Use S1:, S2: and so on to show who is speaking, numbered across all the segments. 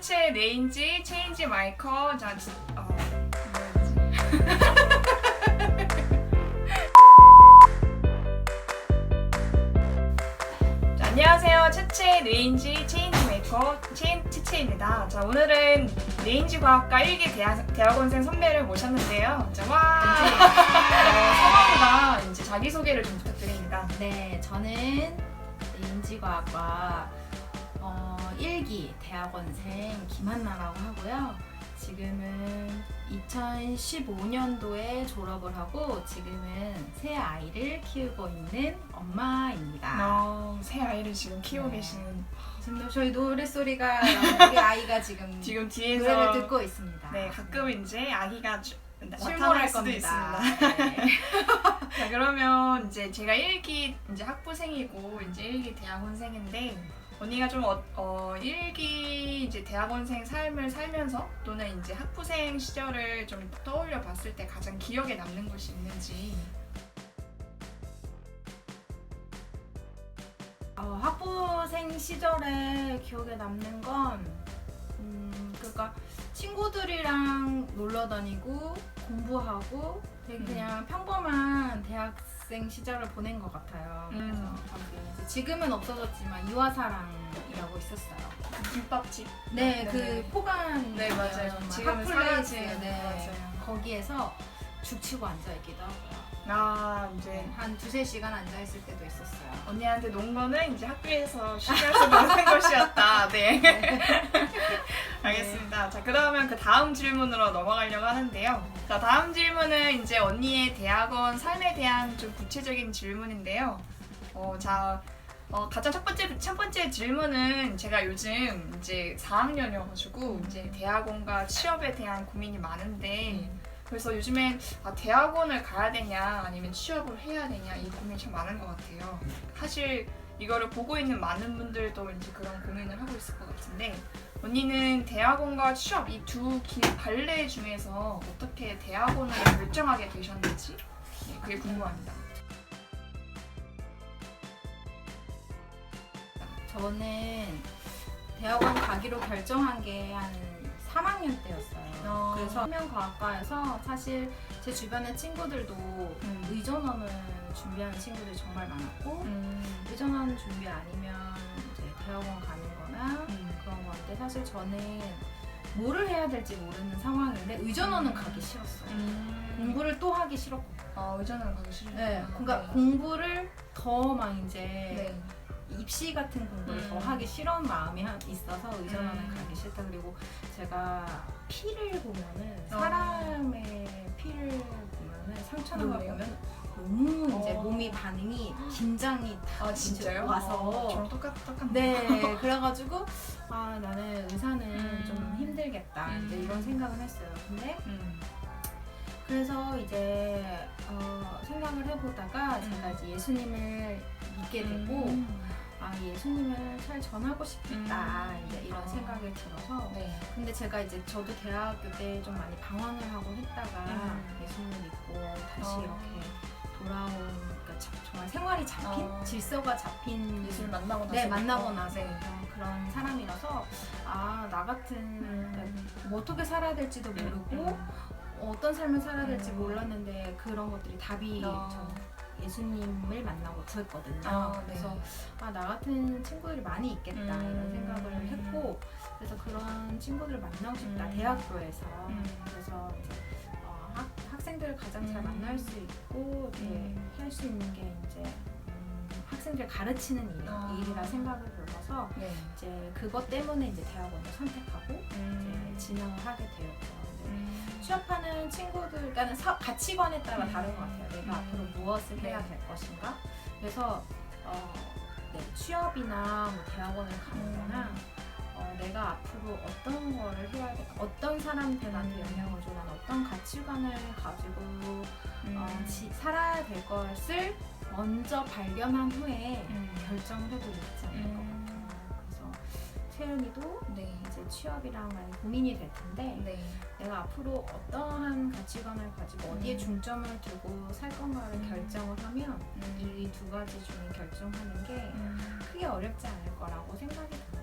S1: 채채 레인지 체인지 마이커 자 지- 어? 자, 안녕하세요 채채 레인지 체인지 메이커 체인 채채입니다. 자 오늘은 레인지 과학과 1기 대학, 대학원생 선배를 모셨는데요. 자, 와 어, 성함과 이제 자기 소개를 좀 부탁드립니다.
S2: 네, 저는 인지과학과 어, 1기 대학원생 김한나라고 하고요. 지금은 2015년도에 졸업을 하고 지금은 새 아이를 키우고 있는 엄마입니다.
S1: 어, 새 아이를 지금 키우고
S2: 네.
S1: 계시는
S2: 지금 저희 노래 소리가 나면 우리 아이가 지금
S1: 지금 뒤에서
S2: 노래를 듣고 있습니다.
S1: 네 가끔 이제 아기가 주- 나타날
S2: 출몰할
S1: 수도
S2: 겁니다.
S1: 있습니다.
S2: 네.
S1: 자 그러면 이제 제가 1기 이제 학부생이고 이제 1기 대학원생인데 언니가 좀 어, 어 1기 이제 대학원생 삶을 살면서 또는 이제 학부생 시절을 좀 떠올려 봤을 때 가장 기억에 남는 것이 있는지
S2: 어, 학부생 시절에 기억에 남는 건 음, 그러니까 친구들이랑 놀러 다니고 공부하고 되게
S1: 음.
S2: 그냥 평범한 대학 생 시절을 보낸 것 같아요.
S1: 음.
S2: 그래서 이제 지금은 없어졌지만 유아사랑이라고 있었어요.
S1: 김밥집
S2: 네,
S1: 네.
S2: 그 포간
S1: 네, 맞아요. 지금은
S2: 핫플레이스,
S1: 사라진,
S2: 네,
S1: 맞아요.
S2: 거기에서 죽치고 앉아 있기도 하고요.
S1: 아 이제
S2: 네, 한 두세 시간 앉아 있을 때도 있었어요.
S1: 언니한테 논 거는 이제 학교에서 쉬면서 노는 것이었다. 네. 알겠습니다. 자, 그러면 그 다음 질문으로 넘어가려고 하는데요. 자, 다음 질문은 이제 언니의 대학원 삶에 대한 좀 구체적인 질문인데요. 어, 자, 어, 가장 첫 번째, 첫 번째 질문은 제가 요즘 이제 4학년이어가지고 이제 대학원과 취업에 대한 고민이 많은데 그래서 요즘엔 아, 대학원을 가야 되냐 아니면 취업을 해야 되냐 이 고민이 참 많은 것 같아요. 사실 이거를 보고 있는 많은 분들도 이제 그런 고민을 하고 있을 것 같은데 언니는 대학원과 취업 이 두 길 발레 중에서 어떻게 대학원을 결정하게 되셨는지 네, 그게 궁금합니다.
S2: 저는 대학원 가기로 결정한 게 한 3학년 때였어요.
S1: 어.
S2: 그래서 한명과학과에서 사실 제 주변의 친구들도
S1: 음.
S2: 의전원을 준비하는 친구들이 정말 많았고
S1: 음.
S2: 의전원 준비 아니면 이제 대학원 가는 거나
S1: 음.
S2: 그런 건데 사실 저는 뭐를 해야 될지 모르는 상황인데 의전원은
S1: 음.
S2: 가기 싫었어요.
S1: 음.
S2: 공부를 또 하기 싫었고
S1: 아 의전을 가기 싫어요.
S2: 네, 그러니까 공부를 더 막 이제
S1: 네.
S2: 입시 같은 공부를
S1: 음.
S2: 더 하기 싫은 마음이 한- 있어서 의전원을
S1: 음.
S2: 가기 싫다. 그리고 제가 피를 보면은
S1: 어.
S2: 사람의 피를 보면은 걸
S1: 왜요?
S2: 보면 너무 이제
S1: 어.
S2: 몸이 반응이 긴장이
S1: 다아
S2: 이제
S1: 진짜요?
S2: 와서
S1: 저랑 똑같 똑같네.
S2: 네 그래가지고 아 나는 의사는
S1: 음.
S2: 좀 힘들겠다 이제
S1: 음.
S2: 이런 생각을 했어요. 근데
S1: 음.
S2: 그래서 이제 어, 생각을 해보다가
S1: 음.
S2: 제가 이제 예수님을 믿게 되고
S1: 음.
S2: 아 예수님을 잘 전하고 싶겠다
S1: 음.
S2: 이제 이런
S1: 어.
S2: 생각이 들어서
S1: 네.
S2: 근데 제가 이제 저도 대학교 때 좀 많이 방황을 하고 했다가
S1: 음.
S2: 예수님 믿고 다시
S1: 어.
S2: 이렇게 돌아온 그러니까 자- 정말 생활이 잡힌
S1: 어.
S2: 질서가 잡힌
S1: 예수를 만나고 나서
S2: 네 만나고 나서
S1: 네.
S2: 그런, 그런 사람이라서 아 나 같은 그러니까
S1: 음.
S2: 뭐 어떻게 살아야 될지도 모르고 어떤 삶을 살아야 될지
S1: 음.
S2: 몰랐는데 그런 것들이 답이
S1: 어.
S2: 저 예수님을 만나고 구했거든요.
S1: 아, 네.
S2: 그래서 아나 같은 친구들이 많이 있겠다
S1: 음.
S2: 이런 생각을 했고 그래서 그런 친구들을 만나고 싶다
S1: 음.
S2: 대학교에서
S1: 음.
S2: 그래서 이제 어, 학, 학생들을 가장 잘
S1: 음.
S2: 만날 수 있고
S1: 음.
S2: 할수 있는 게 이제 음, 학생들 가르치는 일,
S1: 아.
S2: 일이라 생각을 들어서
S1: 네.
S2: 이제 그것 때문에 이제 대학원을 선택하고
S1: 음.
S2: 이제 진학을 하게 되었죠. 네.
S1: 음.
S2: 취업하는 친구들, 그러니까 사- 가치관에 따라
S1: 음.
S2: 다른 것 같아요. 내가
S1: 음.
S2: 앞으로 무엇을 해야
S1: 네.
S2: 될 것인가. 그래서 어, 네, 취업이나 뭐 대학원을 가는 거나
S1: 음.
S2: 어, 내가 앞으로 어떤 거를 해야 돼, 어떤 사람들한테
S1: 음.
S2: 영향을 줘, 난 어떤 가치관을 가지고
S1: 음.
S2: 어, 지- 살아야 될 것을 먼저 발견한 후에
S1: 음.
S2: 결정을 해도 늦지 않을 것
S1: 음.
S2: 같아요. 그래서 채연이도
S1: 네.
S2: 이제 취업이랑 많이 고민이 될 텐데
S1: 네.
S2: 내가 앞으로 어떠한 가치관을 가지고 어디에
S1: 음.
S2: 중점을 두고 살 건가를
S1: 음.
S2: 결정을 하면
S1: 음.
S2: 이두 가지 중에 결정하는 게
S1: 음.
S2: 크게 어렵지 않을 거라고 생각이 들어요.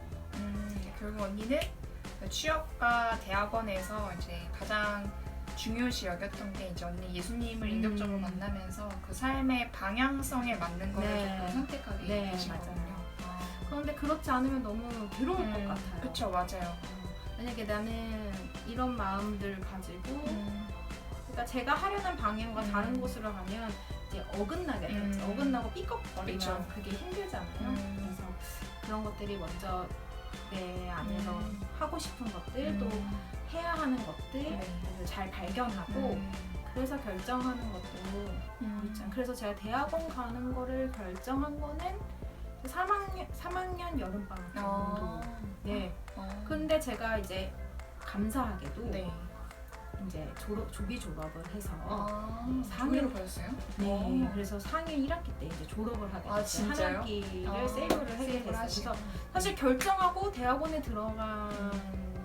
S1: 음. 결국 언니는 그 취업과 대학원에서 이제 가장 중요시 여겼던 게 이제 언니 예수님을
S2: 음.
S1: 인격적으로 만나면서 그 삶의 방향성에 맞는 거를
S2: 네.
S1: 조금 선택하게
S2: 네,
S1: 되시거든요.
S2: 그런데 그렇지 않으면 너무 괴로울 것
S1: 음,
S2: 같아요.
S1: 그쵸 맞아요.
S2: 어, 만약에 나는 이런 마음들 가지고
S1: 음.
S2: 그러니까 제가 하려는 방향과
S1: 음.
S2: 다른 곳으로 가면 이제 어긋나게 되죠.
S1: 음.
S2: 어긋나고 삐걱거리면
S1: 그쵸.
S2: 그게 힘들잖아요.
S1: 음.
S2: 그래서 그런 것들이 먼저 내 안에서
S1: 음.
S2: 하고 싶은 것들 또
S1: 음.
S2: 해야 하는 것들
S1: 네.
S2: 을잘 발견하고
S1: 음.
S2: 그래서 결정하는 것도
S1: 음.
S2: 있잖아요. 그래서 제가 대학원 가는 거를 결정한 거는 3학년 3학년 여름방학 정도.
S1: 어.
S2: 네.
S1: 어.
S2: 근데 제가 이제 감사하게도
S1: 네.
S2: 이제 졸업 조기 졸업을 해서
S1: 아,
S2: 상해로
S1: 상해로 보였어요?
S2: 네.
S1: 어.
S2: 그래서 상해 1학기 때 이제 졸업을 하게
S1: 아,
S2: 됐어요.
S1: 진짜요?
S2: 한 학기를
S1: 아,
S2: 세이브를 하게
S1: 세이브를
S2: 됐어요.
S1: 하시고.
S2: 그래서 사실 결정하고 대학원에 들어간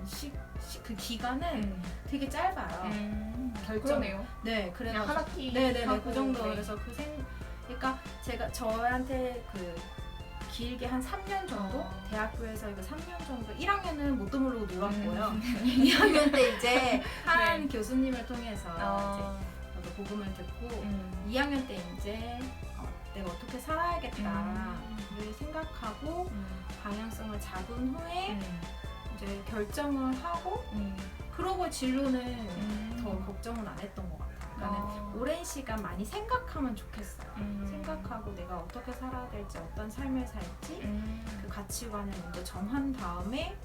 S2: 시, 시- 그 기간은
S1: 음.
S2: 되게 짧아요.
S1: 음.
S2: 결정.
S1: 그러네요.
S2: 네,
S1: 그냥
S2: 그래서
S1: 한 학기
S2: 네네네
S1: 하고,
S2: 그 정도
S1: 네.
S2: 그래서 그 생 그러니까 제가 저한테 그 길게 한 3년 정도
S1: 어.
S2: 대학교에서 이거 3년 정도 1학년은 못 드물고 놀았고요.
S1: 음.
S2: 2학년 때 이제 한
S1: 네.
S2: 교수님을 통해서
S1: 어.
S2: 이제 저도 복음을 듣고
S1: 음.
S2: 2학년 때 이제 어, 내가 어떻게 살아야겠다를
S1: 음.
S2: 생각하고
S1: 음.
S2: 방향성을 잡은 후에
S1: 음.
S2: 이제 결정을 하고
S1: 음.
S2: 그러고 진로는
S1: 음.
S2: 더 걱정은 안 했던 것 같아요. 그러니까
S1: 어.
S2: 오랜 시간 많이 생각하면 좋겠어요.
S1: 음.
S2: 생각하고 내가 어떻게 살아야 될지 어떤 삶을 살지
S1: 음.
S2: 그 가치관을 먼저 정한 다음에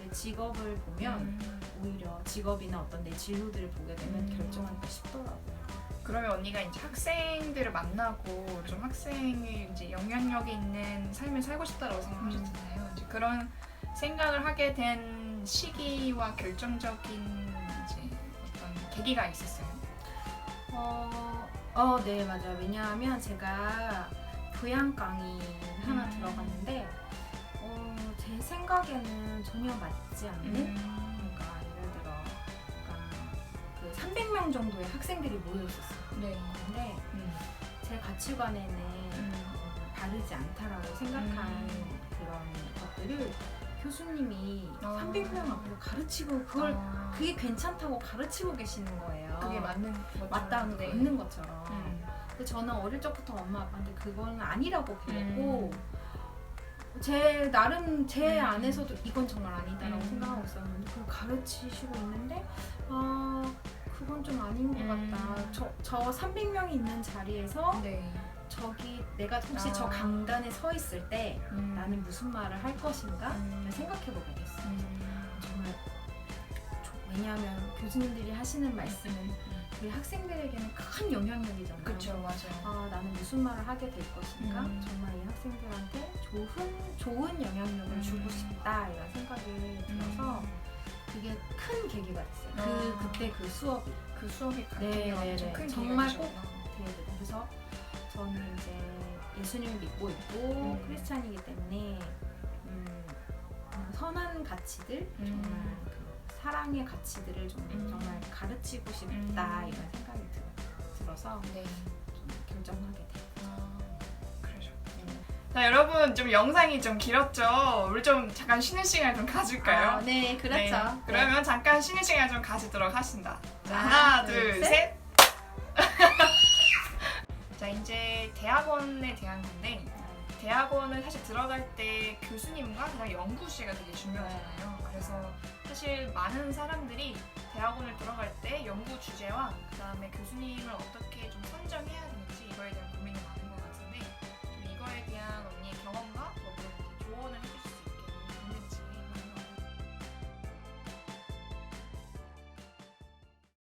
S2: 내 직업을 보면
S1: 음.
S2: 오히려 직업이나 어떤 내 진로들을 보게 되면
S1: 음.
S2: 결정하기가 쉽더라고요.
S1: 그러면 언니가 이제 학생들을 만나고 좀 학생이 이제 영향력이 있는 삶을 살고 싶다라고 생각하셨잖아요. 이제 그런 생각을 하게 된 시기와 결정적인 이제 어떤 계기가 있었어요.
S2: 어, 어, 네 맞아요. 왜냐하면 제가 교양 강의 하나
S1: 음.
S2: 들어갔는데 어, 제 생각에는 전혀 맞지 않는
S1: 음.
S2: 그러니까 예를 들어 그러니까 그 300명 정도의 학생들이 모여 있었어요.
S1: 네.
S2: 근데
S1: 음.
S2: 제 가치관에는 어, 다르지 않다라고 생각한
S1: 음.
S2: 그런 것들을 교수님이
S1: 어.
S2: 300명 앞에서 가르치고 그걸
S1: 아.
S2: 그게 괜찮다고 가르치고 계시는 거예요.
S1: 그게 맞는 것처럼.
S2: 맞다는
S1: 네.
S2: 맞는 것처럼.
S1: 음.
S2: 근데 저는 어릴 적부터 엄마 아빠한테 그건 아니라고 배웠고
S1: 음.
S2: 제 나름 제
S1: 음.
S2: 안에서도 이건 정말 아니다라고
S1: 음.
S2: 생각하고 있었는데 그걸 가르치시고 있는데 아 그건 좀 아닌 것
S1: 음.
S2: 같다. 저, 저 300명이 있는 자리에서
S1: 네.
S2: 저기 내가 혹시
S1: 아.
S2: 저 강단에 서 있을 때
S1: 음.
S2: 나는 무슨 말을 할 것인가
S1: 음.
S2: 생각해 보게 됐어요.
S1: 음.
S2: 정말 조- 왜냐하면 교수님들이 하시는 말씀은 우리 학생들에게는 큰 영향력이잖아요.
S1: 그쵸 맞아요.
S2: 아 나는 무슨 말을 하게 될 것인가
S1: 음.
S2: 정말 이 학생들한테 좋은 좋은 영향력을
S1: 음.
S2: 주고 싶다 이런 생각이 들어서 그게 큰 계기가 됐어요. 그
S1: 아.
S2: 그때 그 수업이
S1: 그 수업이
S2: 네, 네, 네.
S1: 큰
S2: 정말 꼭. 되게 돼요. 그래서 저는 이제 예수님을 믿고 있고
S1: 음.
S2: 크리스찬이기 때문에 음, 음, 선한 가치들
S1: 음.
S2: 정말 그 사랑의 가치들을 좀
S1: 음.
S2: 정말 가르치고 싶다
S1: 음.
S2: 이런 생각이 들, 들어서
S1: 네.
S2: 좀 결정하게 돼요.
S1: 아, 그러셨군요. 자 여러분 좀 영상이 좀 길었죠. 우리 좀 잠깐 쉬는 시간 좀 가질까요?
S2: 아, 네, 그렇죠.
S1: 네. 그러면 잠깐 쉬는 시간 좀 가지도록 하겠습니다. 자
S2: 하나,
S1: 하나
S2: 둘,
S1: 둘 셋. 자 이제 대학원에 대한 건데 대학원을 사실 들어갈 때 교수님과 그냥 연구실가 되게 중요하잖아요. 네. 그래서 사실 많은 사람들이 대학원을 들어갈 때 연구 주제와 그 다음에 교수님을 어떻게 좀 선정해야 되는지 이거에 대한 고민이 많은 것 같은데 좀 이거에 대한 언니의 경험과 뭐 조언을 해주시면